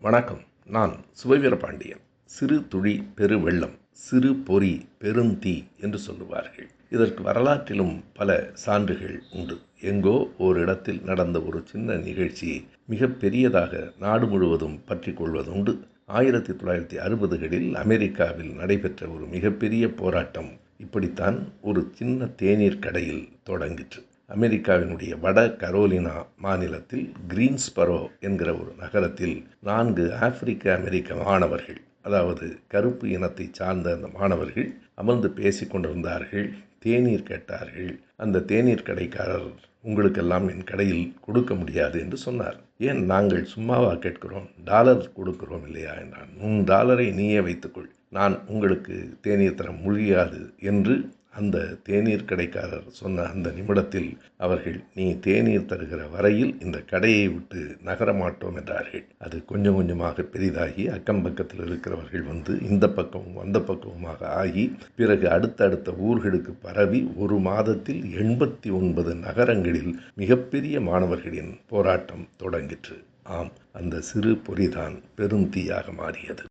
வணக்கம். நான் சுபவீரபாண்டியன் சிறு துளி பெரு வெள்ளம் சிறு பொறி பெருந்தீ என்று சொல்லுவார்கள். இதற்கு வரலாற்றிலும் பல சான்றுகள் உண்டு. எங்கோ ஓரிடத்தில் நடந்த ஒரு சின்ன நிகழ்ச்சி மிக பெரியதாக நாடு முழுவதும் பற்றி கொள்வதுண்டு ஆயிரத்தி தொள்ளாயிரத்தி அறுபதுகளில் அமெரிக்காவில் நடைபெற்ற ஒரு மிகப்பெரிய போராட்டம் இப்படித்தான் ஒரு சின்ன தேநீர் கடையில் தொடங்கிற்று. அமெரிக்காவினுடைய வட கரோலினா மாநிலத்தில் கிரீன்ஸ்பரோ என்கிற ஒரு நகரத்தில் நான்கு ஆப்பிரிக்க அமெரிக்க மாணவர்கள் அதாவது கருப்பு இனத்தை சார்ந்த அந்த மாணவர்கள் அமர்ந்து பேசிக்கொண்டிருந்தார்கள் தேநீர் கேட்டார்கள். அந்த தேநீர் கடைக்காரர் உங்களுக்கெல்லாம் என் கடையில் கொடுக்க முடியாது என்று சொன்னார். ஏன் நாங்கள் சும்மாவா கேட்கிறோம்? டாலர் கொடுக்கிறோம் இல்லையா? என்றான். உன் டாலரை நீயே வைத்துக்கொள். நான் உங்களுக்கு தேநீர் தர முடியாது என்று அந்த தேநீர் கடைக்காரர் சொன்ன அந்த நிமிடத்தில் அவர்கள் நீ தேநீர் தருகிற வரையில் இந்த கடையை விட்டு நகர மாட்டோம் என்றார்கள். அது கொஞ்சம் கொஞ்சமாக பெரிதாகி அக்கம் பக்கத்தில் இருக்கிறவர்கள் வந்து இந்த பக்கமும் அந்த பக்கமுமாக ஆகி பிறகு அடுத்தடுத்த ஊர்களுக்கு பரவி ஒரு மாதத்தில் எண்பத்தி ஒன்பது நகரங்களில் மிகப்பெரிய மாணவர்களின் போராட்டம் தொடங்கிற்று. ஆம் அந்த சிறு பொறிதான் பெரும் தீயாக மாறியது.